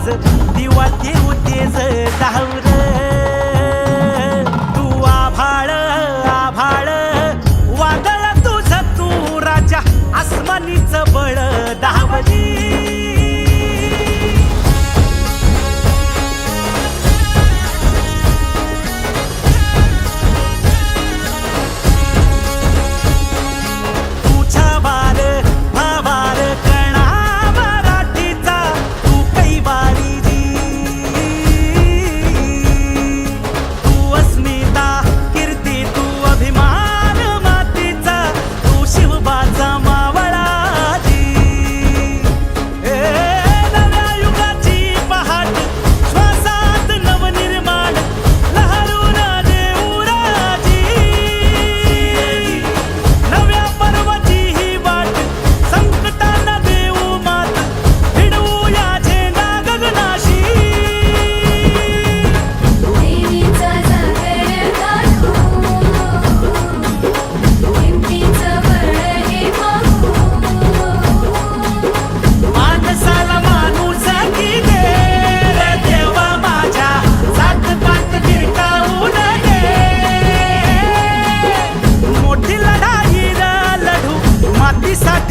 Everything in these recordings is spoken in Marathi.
आज दिवा देऊ तेज धावर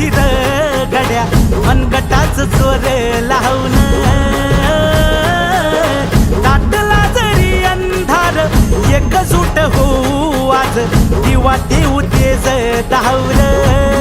गाठी गड्या मनगटाच चोर लावून. दाटला जरी अंधार एक सुट हो आज किंवा ठेवू उतेज धावलं